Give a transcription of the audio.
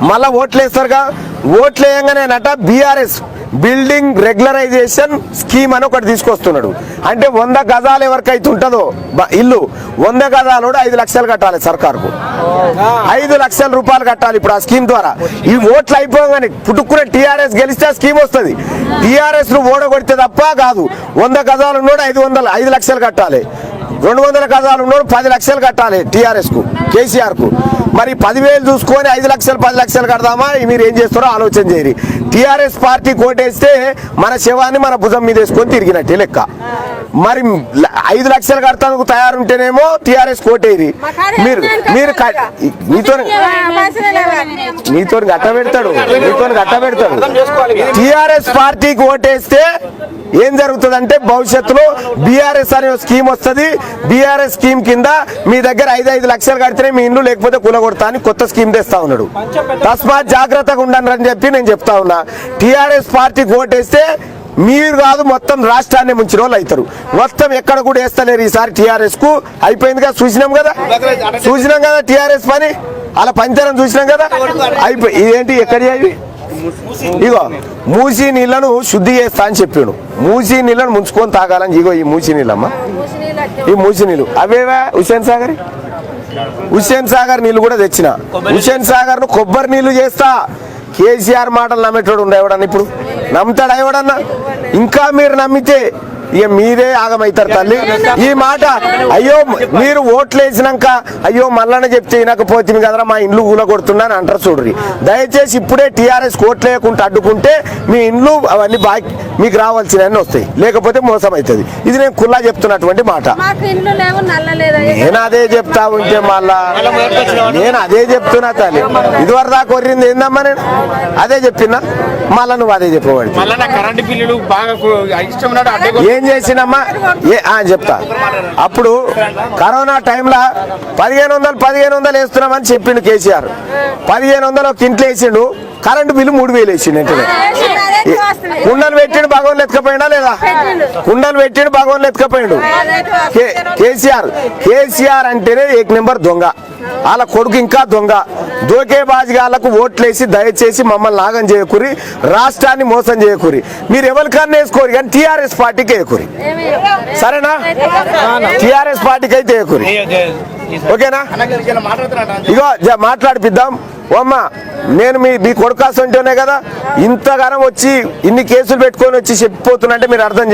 మళ్ళా ఓట్లు వేస్తారుగా ఓట్లు వేయంగానేనట బీఆర్ఎస్ బిల్డింగ్ రెగ్యులరైజేషన్ స్కీమ్ అని ఒకటి తీసుకొస్తున్నాడు. అంటే వంద గజాలు ఎవరికైతే ఉంటుందో బ- ఇల్లు వంద గజాలు ఐదు లక్షలు కట్టాలి సర్కారుకు. ఐదు లక్షల రూపాయలు కట్టాలి ఇప్పుడు ఆ స్కీమ్ ద్వారా. ఈ ఓట్లు అయిపోగానే పుట్టుకునే టీఆర్ఎస్ గెలిస్తే ఆ స్కీమ్ వస్తుంది. టీఆర్ఎస్ను ఓడగొడితే తప్ప కాదు. వంద గజాలు కూడా ఐదు వందలు ఐదు లక్షలు కట్టాలి. రెండు వందల గజాలు ఉన్నోడు పది లక్షలు కట్టాలి టీఆర్ఎస్కు కేసీఆర్కు మరి పదివేలు చూసుకొని ఐదు లక్షలు పది లక్షలు కడదామా? మీరు ఏం చేస్తారో ఆలోచన చేయరు టీఆర్ఎస్ పార్టీ కోటేస్తే మన శవాన్ని మన భుజం మీద వేసుకొని తిరిగినట్టే లెక్క. మరి ఐదు లక్షలు కడతానికి తయారుంటేనేమో టీఆర్ఎస్ కోటేరి మీరు మీరు మీతో నీతో గట్ట పెడతాడు. నీతో గట్ట పెడతాడు. టిఆర్ఎస్ పార్టీకి ఓటేస్తే ఏం జరుగుతుందంటే భవిష్యత్తులో బీఆర్ఎస్ అనే స్కీమ్ వస్తుంది. బీఆర్ఎస్ స్కీమ్ కింద మీ దగ్గర ఐదు ఐదు లక్షలు కడితేనే మీ ఇల్లు లేకపోతే కులగొడతా అని కొత్త స్కీమ్ తెస్తా ఉన్నాడు. తస్మాత్ జాగ్రత్తగా ఉండండి అని చెప్పి నేను చెప్తా ఉన్నా. టిఆర్ఎస్ పార్టీకి ఓటేస్తే మీరు కాదు మొత్తం రాష్ట్రాన్ని ముంచిన వాళ్ళు అవుతారు. మొత్తం ఎక్కడ కూడా వేస్తలేరు ఈసారి టీఆర్ఎస్కు. అయిపోయిందిగా చూసినాం కదా? చూసినాం కదా టిఆర్ఎస్ పని? అలా పంచరం చూసినాం కదా? అయిపోయి ఇదేంటి ఎక్కడి అవి ఇగో మూసి నీళ్ళను శుద్ధి చేస్తా అని చెప్పాడు. మూసి నీళ్ళను ముంచుకొని తాగాలని ఇగో ఈ మూసి నీళ్ళమ్మ. ఈ మూసి నీళ్ళు. అవేవా? హుసేన్ సాగర్? హుస్సేన్ సాగర్ నీళ్ళు కూడా తెచ్చిన. హుస్సేన్ సాగర్ను కొబ్బరి నీళ్ళు చేస్తా. కేసీఆర్ మాటలు నమ్మేటోడు ఉండేవాడని ఇప్పుడు. నమ్ముతాడా ఎవడన్నా? ఇంకా మీరు నమ్మితే ఇక మీరే ఆగమవుతారు తల్లి. ఈ మాట అయ్యో మీరు ఓట్లు వేసినాక అయ్యో మల్లన్న చెప్తే వినకపోతే కదరా మా ఇండ్లు ఊల కొడుతున్నా అని అంటారు చూడ్రి దయచేసి ఇప్పుడే టీఆర్ఎస్ ఓట్లు వేయకుండా అడ్డుకుంటే మీ ఇండ్లు అవన్నీ బాకి మీకు రావాల్సినవన్నీ వస్తాయి. లేకపోతే మోసం అవుతుంది ఇది నేను కుల్లా చెప్తున్నటువంటి మాట. మాకు ఇల్లు లేవు నల్ల లేదా నేను అదే చెప్తా ఉంటే మళ్ళా నేను అదే చెప్తున్నా తల్లి. ఇదివరకు దాకా కొర్రింది ఏందమ్మా నేను? అదే చెప్పినా? మళ్ళా నువ్వు అదే చెప్పబడి మళ్ళా ఏం చేసినమ్మా ఏ ఆ, చెప్తా. అప్పుడు కరోనా టైంలో పదిహేను వందలు పదిహేను వందలు వేస్తున్నామని చెప్పిండు కేసీఆర్. పదిహేను వందలు ఒక ఇంట్లో వేసిండు. కరెంటు బిల్లు మూడు వేలు వేసిండు వెంటనే. కుండలు పెట్టిండు భగవాన్ ఎత్తుకపోయినా లేదా? కుండలు పెట్టిండు భగవాన్ ఎత్తుకపోయిండు. కేసీఆర్ కేసీఆర్ అంటేనే ఏక్ నెంబర్ దొంగ. వాళ్ళ కొడుకు ఇంకా దొంగ. దోకే బాజిగాళ్ళకు ఓట్లేసి దయచేసి మమ్మల్ని నాగం చేయకూరి రాష్ట్రాన్ని మోసం చేయకూరి. మీరు ఎవరికన్నా వేసుకోరు కానీ టీఆర్ఎస్ పార్టీకి వేయకూరి. సరేనా? టీఆర్ఎస్ పార్టీకి అయితే వేయకూరి. ఓకేనా? ఇగో మాట్లాడిపిద్దాం. ఓమ్మ నేను మీ మీ కొడుకాసు కదా ఇంతగానం వచ్చి ఇన్ని కేసులు పెట్టుకొని వచ్చి చెప్పిపోతున్నంటే మీరు అర్థం